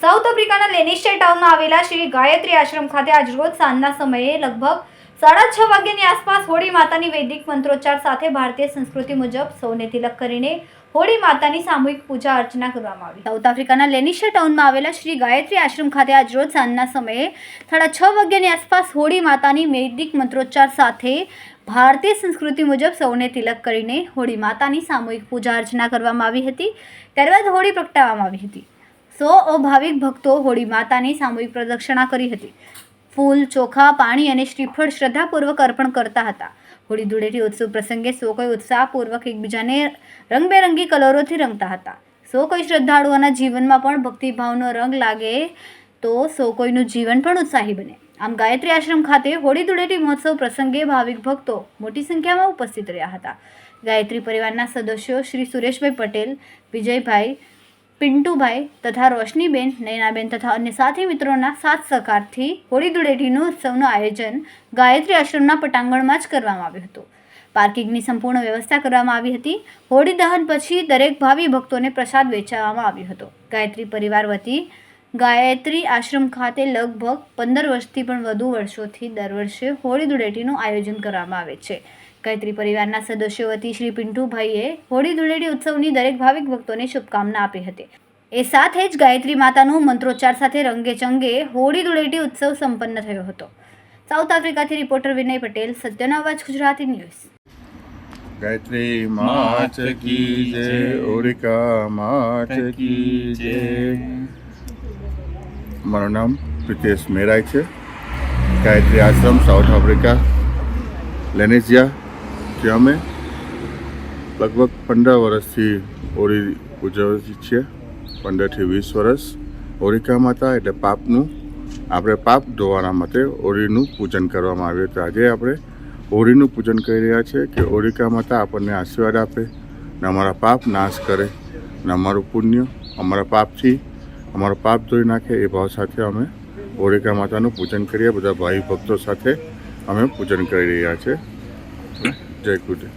South આફ્રિકાના Lannister ટાઉનમાં આવેલા શ્રી ગાયત્રી આશ્રમ ખાતે આજરોજ સાંજના સમયે લગભગ સાડા છ વાગ્યાની આસપાસ હોળી માતાની વૈદિક મંત્રોચ્ચાર સાથે ભારતીય સંસ્કૃતિ મુજબ સૌને તિલક કરીને હોળી માતાની સામૂહિક પૂજા અર્ચના કરવામાં આવી સાઉથ આફ્રિકાના લેનિસ્ટર ટાઉનમાં આવેલા શ્રી ગાયત્રી આશ્રમ ખાતે આજરોજ સાંજના સમયે સાડા છ વાગ્યાની આસપાસ હોળી માતાની વૈદિક મંત્રોચ્ચાર સાથે ભારતીય સંસ્કૃતિ મુજબ સૌને તિલક કરીને હોળી માતાની સામૂહિક પૂજા અર્ચના કરવામાં આવી હતી. ત્યારબાદ હોળી પ્રગટાવવામાં આવી હતી. સો અભાવિક ભક્તો હોળી માતાની સામૂહિક પ્રદક્ષિણા કરી હતી. ફૂલ, ચોખા, પાણી અને શ્રીફળ શ્રદ્ધાપૂર્વક અર્પણ કરતા હતા. હોળી ધૂળેટી ઉત્સવ પ્રસંગે સો કોઈ ઉત્સાહપૂર્વક એકબીજાને રંગબેરંગી કલરોથી રંગતા હતા. સો કોઈ શ્રદ્ધાળુઓના જીવનમાં પણ ભક્તિભાવનો રંગ લાગે તો સો કોઈનું જીવન પણ ઉત્સાહી બને. આમ ગાયત્રી આશ્રમ ખાતે હોળી ધૂળેટી મહોત્સવ પ્રસંગે ભાવિક ભક્તો મોટી સંખ્યામાં ઉપસ્થિત રહ્યા હતા. ગાયત્રી પરિવારના સદસ્યો શ્રી સુરેશભાઈ પટેલ, વિજયભાઈ, પિન્ટુભાઈ તથા રોશનીબેન, નયનાબેન તથા અન્ય સાથી મિત્રોના સાથ સહકારથી હોળી ધૂળેટીનું ઉત્સવનું આયોજન ગાયત્રી આશ્રમના પટાંગણમાં જ કરવામાં આવ્યું હતું. પાર્કિંગની સંપૂર્ણ વ્યવસ્થા કરવામાં આવી હતી. હોળી દહન પછી દરેક ભાવિ ભક્તોને પ્રસાદ વેચવામાં આવ્યો હતો. ગાયત્રી પરિવાર વતી ગાયત્રી આશ્રમ ખાતે લગભગ પંદર વર્ષથી પણ વધુ વર્ષોથી દર વર્ષે હોળી ધૂળેટીનું આયોજન કરવામાં આવે છે. ગાયત્રી પરિવારના સદસ્યો વતી શ્રી પિન્ટુભાઈએ હોળી ધૂળેટી ઉત્સવની દરેક ભાવિક ભક્તોને શુભકામના આપી હતી. એ સાથે જ ગાયત્રી માતાનું મંત્રોચ્ચાર સાથે રંગે ચંગે હોળી ધૂળેટી ઉત્સવ સંપન્ન થયો હતો. સાઉથ આફ્રિકાથી રિપોર્ટર વિનય પટેલ સત્યનો અવાજ ગુજરાતી ન્યૂઝ. ગાયત્રી માચ કી જય, ઓરિકા માચ કી જય. મારું નામ પ્રિતેશ મેરાય છે. Gayatri Ashram, South Africa. Lenasia કે અમે લગભગ પંદર વર્ષથી હોળી ઉજવીએ છીએ. પંદરથી વીસ વર્ષ હોળિકા માતા એટલે પાપનું. આપણે પાપ ધોવાના માટે હોળીનું પૂજન કરવામાં આવ્યું હતું. આજે આપણે હોળીનું પૂજન કરી રહ્યા છીએ કે હોળિકા માતા આપણને આશીર્વાદ આપે. ને અમારા પાપ નાશ કરે. ને અમારું પુણ્ય અમારા પાપથી અમારો પાપ ધોઈ નાખે એ ભાવ સાથે અમે હોળિકા માતાનું પૂજન કરીએ, બધા ભાઈ ભક્તો સાથે અમે પૂજન કરી રહ્યા છે. જય ગુરુદેવ.